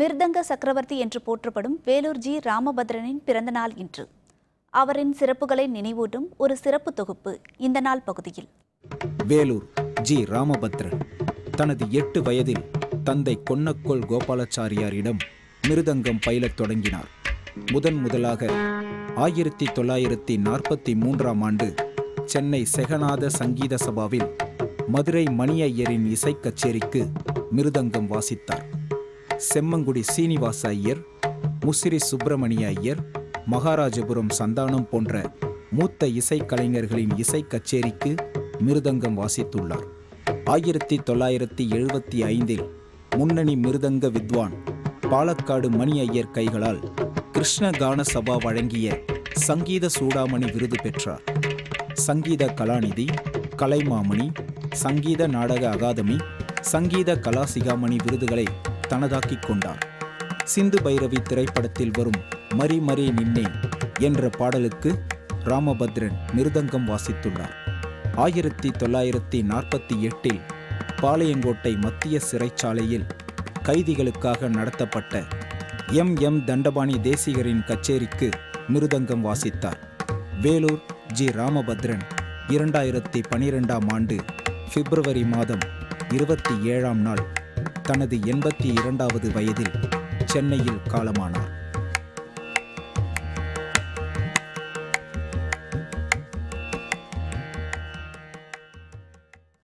மிருதங்க சக்கரவர்த்தி என்று போற்றப்படும் வேலூர் ஜி. ராமபத்ரனின் பிறந்தநாள் இன்று. அவரின் சிறப்புகளை நினைவூட்டும் ஒரு சிறப்பு தொகுப்பு இந்த நாள் பகுதியில். வேலூர் ஜி. ராமபத்ரன். தனது எட்டு வயதில் தந்தை கொன்னக்கோள் கோபாலாச்சாரியாரிடம் மிருதங்கம் பயிலத் தொடங்கினார். முதன் முதலாக ஆயிரத்தி தொள்ளாயிரத்தி நாற்பத்தி மூன்றாம் ஆண்டு சென்னை செகநாத சங்கீத சபாவில் மதுரை மணி ஐயரின் இசைக் கச்சேரிக்கு மிருதங்கம் வாசித்தார். செம்மங்குடி சீனிவாச ஐயர் முசிறி சுப்பிரமணிய ஐயர் மகாராஜபுரம் சந்தானம் போன்ற மூத்த இசைக்கலைஞர்களின் இசைக் கச்சேரிக்கு மிருதங்கம் வாசித்துள்ளார். ஆயிரத்தி தொள்ளாயிரத்தி எழுபத்தி ஐந்தில் முன்னணி மிருதங்க வித்வான் பாலக்காடு மணி ஐயர் கைகளால் கிருஷ்ண கான சபா வழங்கிய சங்கீத சூடாமணி விருது பெற்றார். சங்கீத கலாநிதி கலைமாமணி சங்கீத நாடக அகாதமி சங்கீத கலாசிகாமணி விருதுகளை தனதாக்கிக் கொண்டார். சிந்து பைரவி திரைப்படத்தில் வரும் மரி மரி நின்னே என்ற பாடலுக்கு ராமபத்ரன் மிருதங்கம் வாசித்துள்ளார். ஆயிரத்தி தொள்ளாயிரத்தி நாற்பத்தி எட்டில் பாளையங்கோட்டை மத்திய சிறைச்சாலையில் கைதிகளுக்காக நடத்தப்பட்ட எம் எம் தண்டபாணி தேசிகரின் கச்சேரிக்கு மிருதங்கம் வாசித்தார். வேலூர் ஜி ராமபத்ரன் இரண்டாயிரத்தி பனிரெண்டாம் ஆண்டு பிப்ரவரி மாதம் இருபத்தி ஏழாம் நாள் தனது எண்பத்தி இரண்டாவது வயதில் சென்னையில் காலமானார்.